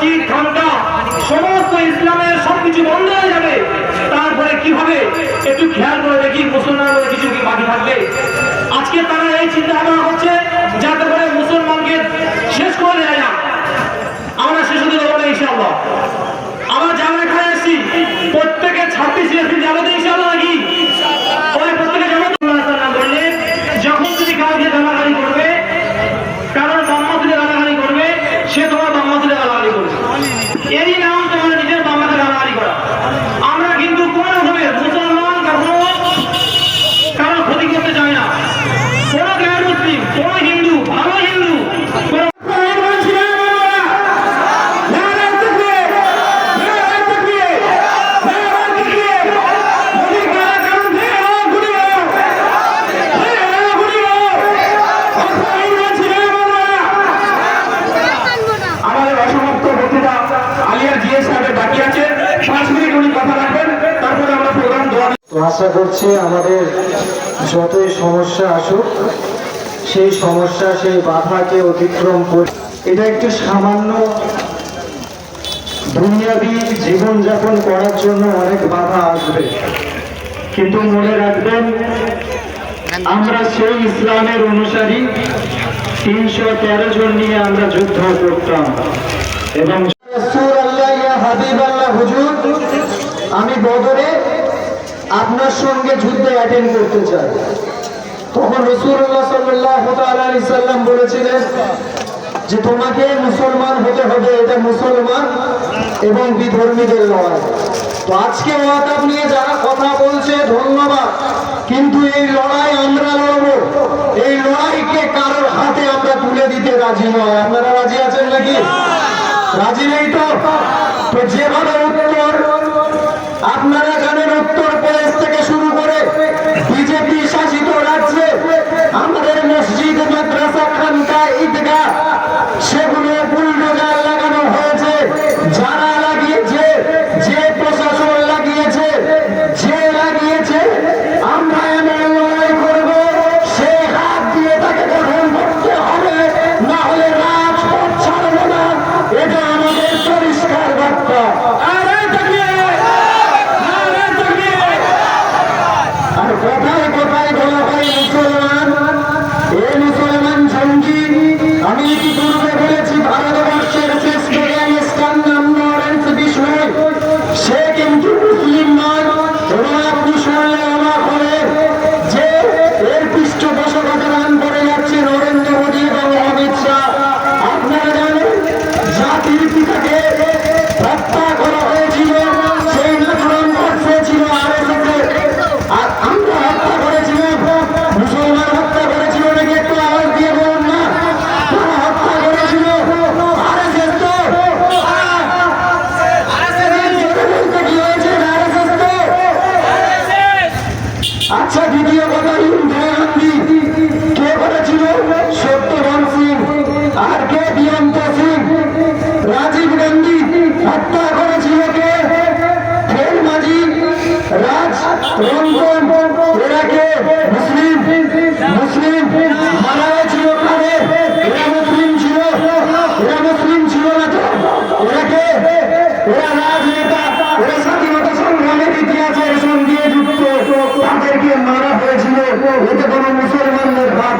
মসজিদ খানকা সমস্ত ইসলামের সবকিছু বন্ধ হয়ে যাবে। তারপরে কি হবে? একটু খেয়াল করে দেখি মুসলমানদের কিছু কি বাকি থাকবে। আজকে তারা এই চিন্তা ভাবনা হচ্ছে যাতে করে মুসলমানকে শেষ করে দেয় না আমরা সে শুধু দেবো না ইনশাল্লাহ আমরা জানা এখানে এসেছি, প্রত্যেকে ছাব্বিশ এপ্রিল যাব ইনশাল্লাহ আশা করছি আমাদের যতই সমস্যা আসুক, সেই সমস্যা, সেই বাধাকে অতিক্রম করে, এটা একটু সামান্য দুনিয়াবি জীবনযাপন করার জন্য অনেক বাধা আসবে। কিন্তু মনে রাখবেন, আমরা সেই ইসলামের অনুসারী, তিনশো তেরো জন নিয়ে আমরা যুদ্ধ করতাম। এবং আমি বদরে আপনার সঙ্গে যুদ্ধে অ্যাটেন্ড করতে চাই। তখন রসুল্লাহ সাল্লাহ সাল্লাম বলেছিলেন যে, তোমাকে মুসলমান হতে হবে, এটা মুসলমান এবং বিধর্মীদের লড়াই। তো আজকে ওয়াকাব নিয়ে যারা কথা বলছে, ধন্যবাদ। কিন্তু এই লড়াই আমরা লড়বো। এই লড়াইকে কারোর হাতে আমরা তুলে দিতে রাজি নয়। আপনারা রাজি আছেন নাকি? রাজি নেই তো যেভাবে উত্তর, আপনারা জানেন উত্তর প্রদেশ থেকে শুরু করে বিজেপি শাসিত রাজ্যে আমাদের মসজিদ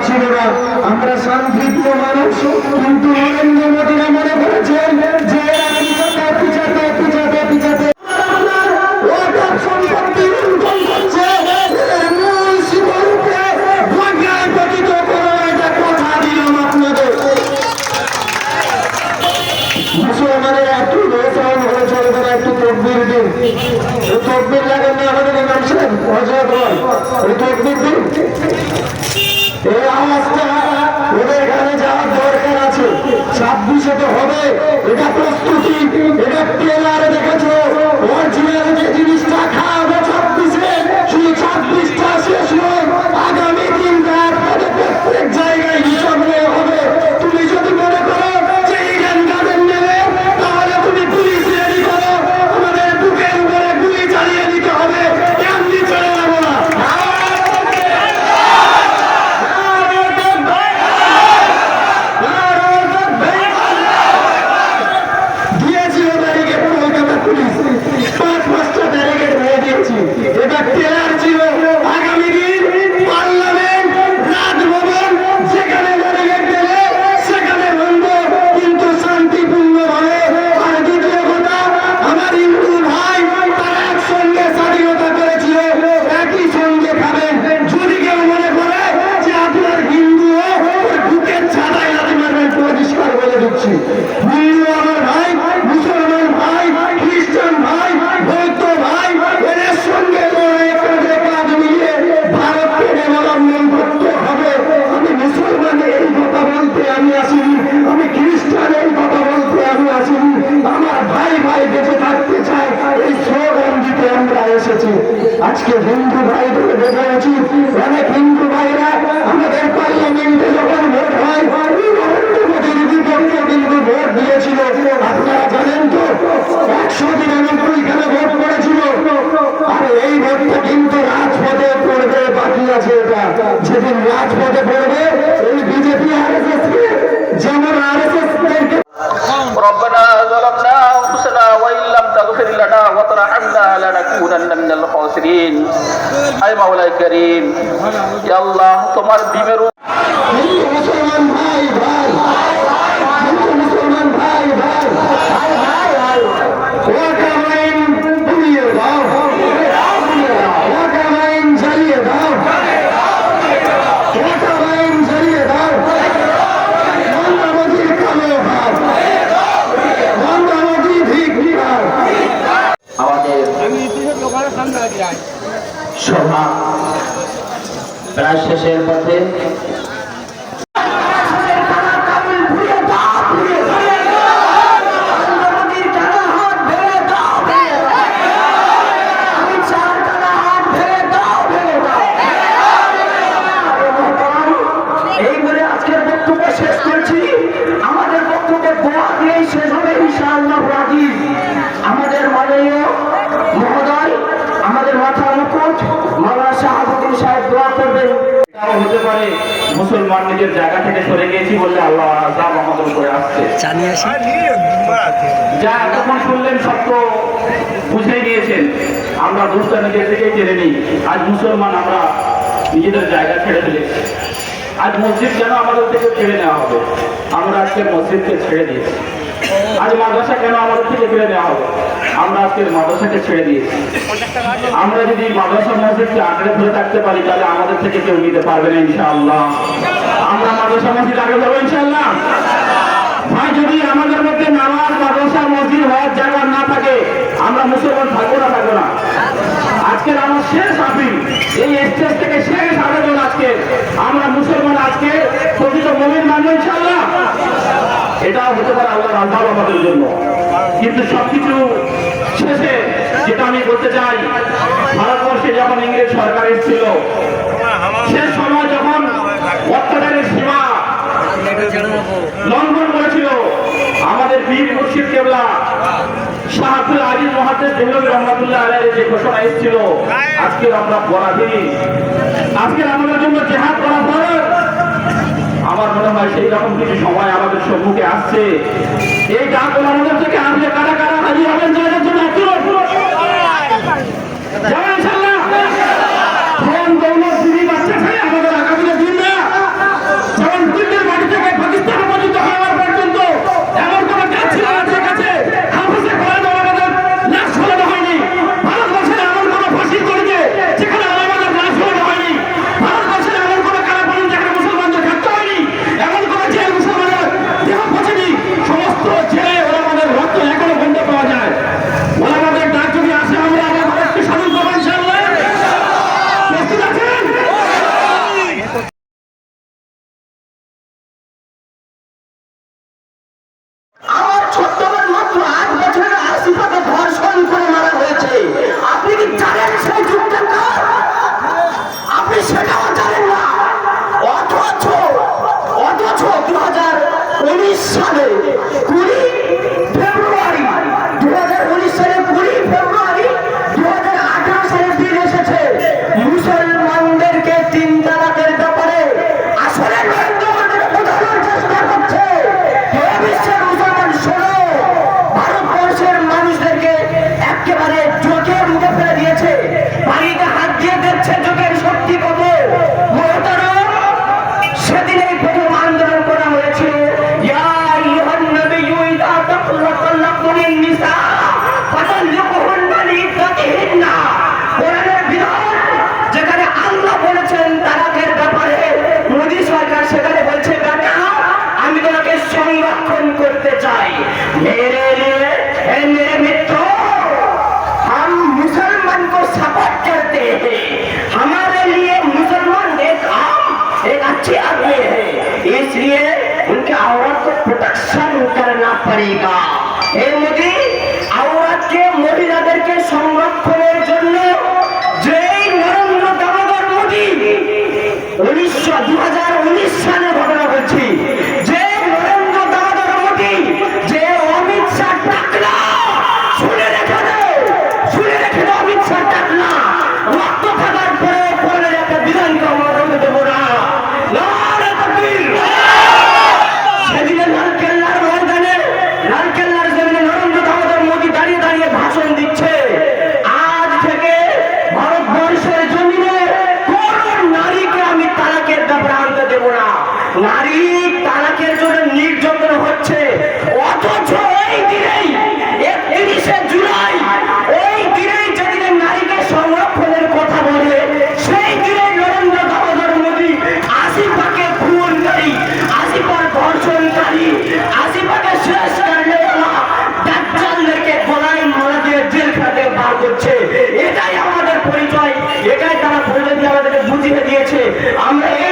ছিল না আমরা শান্তিপ্রিয় মানুষ, কিন্তু নরেন্দ্র মোদীরা মনে করেছেন যে পিছাতে পিছাতে পিছাতে মুসলমানের একটু বেসান হলে চলবে না, একটু তকবির দিন। তকবির লাগেন আমাদের হজরত হয় এই তকবির দিন এই আওয়াজটা ওদের এখানে যাওয়ার দরকার আছে ছাব্বিশে তো হবে এটা প্রস্তুতি হিন্দু ভাইদের বোঝা উচিত অনেক হিন্দু ভাইরা আমাদের পার্লামেন্টে যখন ভোট হয় নরেন্দ্র মোদীর বিপক্ষে কিন্তু ভোট দিয়েছিল আপনারা জানেন তো একশো নিরানব্বই খানে ভোট করেছিল আর এই ভোটটা কিন্তু যেদিন রাজপথে পড়বে এই বিজেপি আরএসএস কে যেমন আরএসএস কে ربنا ظلمنا انفسنا وان فاغفر لنا وترحمنا لنكونن من الخاسرين اي مولاي كريم يا الله تمہار بیمرو সভা প্রায় শেষের পথে এই বলে আজকের বক্তব্য শেষ করছি আমাদের বক্তব্য দোয়া দিয়েই শেষ হবে ইনশাআল্লাহ রাজিব আমাদের মাননীয় মহোদয় আমাদের মাথা মুকুট মাওলানা শাহাবুদ্দিন সাহেব দোয়া করবেন। এটাও হতে পারে মুসলমান নিজের জায়গা থেকে সরে গিয়েছি বললে আল্লাহ আজাব আমাদের উপরে আসছে। যা এতক্ষণ শুনলেন তো বুঝে নিয়েছেন আমরা দোষটা নিজের থেকেই জেনে নিই আজ মুসলমান আমরা নিজেদের জায়গা ছেড়ে ফেলেছি। আজ মসজিদ কেন আমাদের থেকে ছেড়ে নেওয়া হবে। আমরা আজকে মসজিদকে ছেড়ে দিয়েছি। আজ মাদ্রাসা কেন আমাদের থেকে ছেড়ে নেওয়া হবে? আমরা আজকে মাদ্রাসাকে ছেড়ে দিয়েছি। আমরা যদি মাদ্রাসা মসজিদকে আঁকড়ে ধরে থাকতে পারি, তাহলে আমাদের থেকে কেউ নিতে পারবে না, ইনশাআল্লাহ। আমরা মাদ্রাসা মসজিদ আগে যাব ইনশাআল্লাহ। ভাই, যদি আমাদের মধ্যে নামাজ মাদ্রাসা মসজিদ হওয়ার জায়গা না থাকে, আমরা মুসলমান থাকব না থাকব না। আজকের আমার শেষ আপিল, এই স্টেজ থেকে শেষ আবেদন আজকে। আমরা মুসলমান আজকে প্রকৃত মমিন মানব, ইনশাআল্লাহ। এটাও হতে পারে আল্লাহর আল্লাহ আমাদের জন্য। কিন্তু সবকিছু শেষে যেটা আমি বলতে চাই, ভারতবর্ষে যখন ইংরেজ সরকার এসেছিল, সে সময় যখন অত্যাচারের সীমা লঙ্ঘন করেছিল, আমাদের বীর মুর্শিদ কেবলা, শাহাবুল আজিজ মহাদেব দেহলবী রহমতুল্লাহ আলাইয়ের যে ঘোষণা এসেছিল, আজকে আমরা পরাধীন আজকে আমাদের জন্য জেহাদ করা ফরজ। আমার মনে হয় সেই রকম কিছু সময় আমাদের সম্মুখে আসছে। এই ডাকগুলো আমাদের থেকে আসলে কারা কারা? চাই মেরে লিয়ে এ মেরে মিত্র हम मुसलमान को सपोर्ट करते हैं हमारे लिए मुसलमान एक आम एक अच्छे आदमी है इसलिए उनके औरत को प्रोटेक्शन करना पड़ेगा हे मोदी औरत के মহিলাদেরকে সংরক্ষণের জন্য যেই নরেন্দ্র দামোদর মোদী উনিশশো দু হাজার আমরা